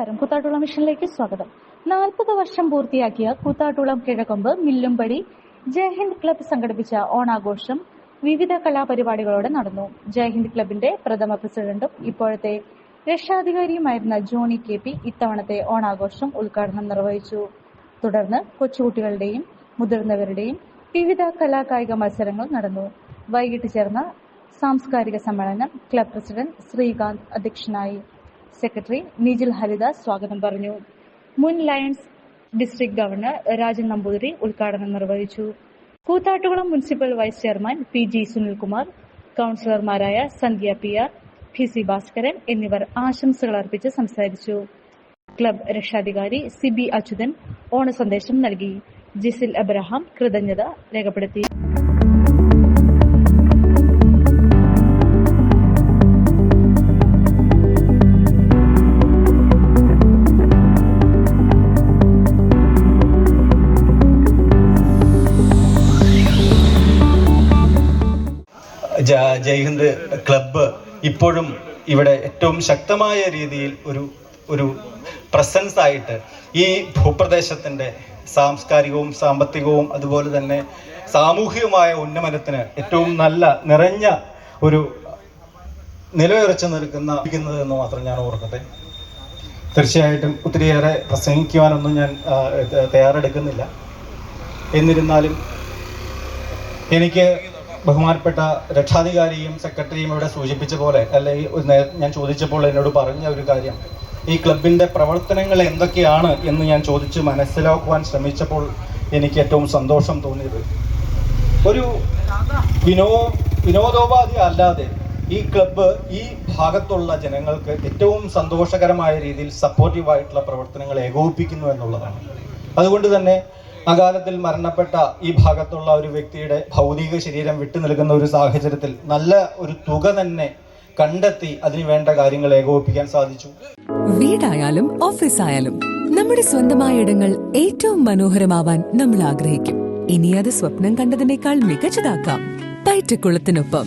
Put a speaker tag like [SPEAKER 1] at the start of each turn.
[SPEAKER 1] നമസ്കാരം. കൂത്താട്ടുളം മിഷനിലേക്ക് സ്വാഗതം. നാൽപ്പത് വർഷം പൂർത്തിയാക്കിയ കൂത്താട്ടുളം കിഴക്കൊമ്പ് മില്ലുംപടി ജയഹിന്ദ് ക്ലബ്ബ് സംഘടിപ്പിച്ച ഓണാഘോഷം വിവിധ കലാപരിപാടികളോടെ നടന്നു. ജയഹിന്ദ് ക്ലബിന്റെ പ്രഥമ പ്രസിഡന്റും ഇപ്പോഴത്തെ രക്ഷാധികാരിയുമായിരുന്ന ജോണി കെ പി ഇത്തവണത്തെ ഓണാഘോഷം ഉദ്ഘാടനം നിർവഹിച്ചു. തുടർന്ന് കൊച്ചുകുട്ടികളുടെയും മുതിർന്നവരുടെയും വിവിധ കലാകായിക മത്സരങ്ങൾ നടന്നു. വൈകിട്ട് ചേർന്ന സാംസ്കാരിക സമ്മേളനം ക്ലബ് പ്രസിഡന്റ് ശ്രീകാന്ത് അധ്യക്ഷനായി. സെക്രട്ടറി നിജിൽ ഹരിദാസ് സ്വാഗതം പറഞ്ഞു. മുൻ lions district governor Rajan Namboothiri ഉദ്ഘാടനം നിർവഹിച്ചു. Koothattukulam municipal vice chairman P G Sunilkumar കൌൺസിലർമാരായ Sandhya P R P C Bhaskaran എന്നിവർ ആശംസകൾ അർപ്പിച്ച് സംസാരിച്ചു. ക്ലബ് രക്ഷാധികാരി സി ബി അച്യുതൻ ഓണസന്ദേശം നൽകി. ജിസിൽ അബ്രഹാം കൃതജ്ഞത രേഖപ്പെടുത്തി.
[SPEAKER 2] ജയ്ഹിന്ദ് ക്ലബ്ബ് ഇപ്പോഴും ഇവിടെ ഏറ്റവും ശക്തമായ രീതിയിൽ ഒരു ഒരു പ്രസൻസ് ആയിട്ട് ഈ ഭൂപ്രദേശത്തിന്റെ സാംസ്കാരികവും സാമ്പത്തികവും അതുപോലെ തന്നെ സാമൂഹികമായ ഉന്നമനത്തിന് ഏറ്റവും നല്ല നിറഞ്ഞ ഒരു നിലയുറച്ചു നിൽക്കുന്ന എന്ന് മാത്രം ഞാൻ ഓർക്കട്ടെ. തീർച്ചയായിട്ടും ഒത്തിരിയേറെ പ്രസംഗിക്കുവാനൊന്നും ഞാൻ തയ്യാറെടുക്കുന്നില്ല. എന്നിരുന്നാലും എനിക്ക് ബഹുമാനപ്പെട്ട രക്ഷാധികാരിയും സെക്രട്ടറിയും ഇവിടെ സൂചിപ്പിച്ച പോലെ അല്ലെങ്കിൽ ഞാൻ ചോദിച്ചപ്പോൾ എന്നോട് പറഞ്ഞ ഒരു കാര്യം. ഈ ക്ലബിന്റെ പ്രവർത്തനങ്ങൾ എന്തൊക്കെയാണ് എന്ന് ഞാൻ ചോദിച്ച് മനസ്സിലാക്കുവാൻ ശ്രമിച്ചപ്പോൾ എനിക്ക് ഏറ്റവും സന്തോഷം തോന്നിയത്. ഒരു വിനോ വിനോദോപാധി അല്ലാതെ ഈ ക്ലബ്ബ് ഈ ഭാഗത്തുള്ള ജനങ്ങൾക്ക് ഏറ്റവും സന്തോഷകരമായ രീതിയിൽ സപ്പോർട്ടീവായിട്ടുള്ള പ്രവർത്തനങ്ങൾ ഏകോപിപ്പിക്കുന്നു എന്നുള്ളതാണ്. അതുകൊണ്ട് തന്നെ അകാലത്തിൽ മരണപ്പെട്ട ഈ ഭാഗത്തുള്ള ഒരു വ്യക്തിയുടെ ഭൗതിക ശരീരം വിട്ടു നൽകുന്ന ഒരു സാഹചര്യത്തിൽ നല്ല ഒരു തുക തന്നെ കണ്ടെത്തി അതിന് വേണ്ട കാര്യങ്ങൾ ഏകോപിപ്പിക്കാൻ സാധിച്ചു.
[SPEAKER 3] വീടായാലും ഓഫീസായാലും നമ്മുടെ സ്വന്തമായ ഇടങ്ങൾ ഏറ്റവും മനോഹരമാവാൻ നമ്മൾ ആഗ്രഹിക്കും. ഇനി അത് സ്വപ്നം കണ്ടതിനേക്കാൾ മികച്ചതാക്കാം. പൈറ്റക്കുളത്തിനൊപ്പം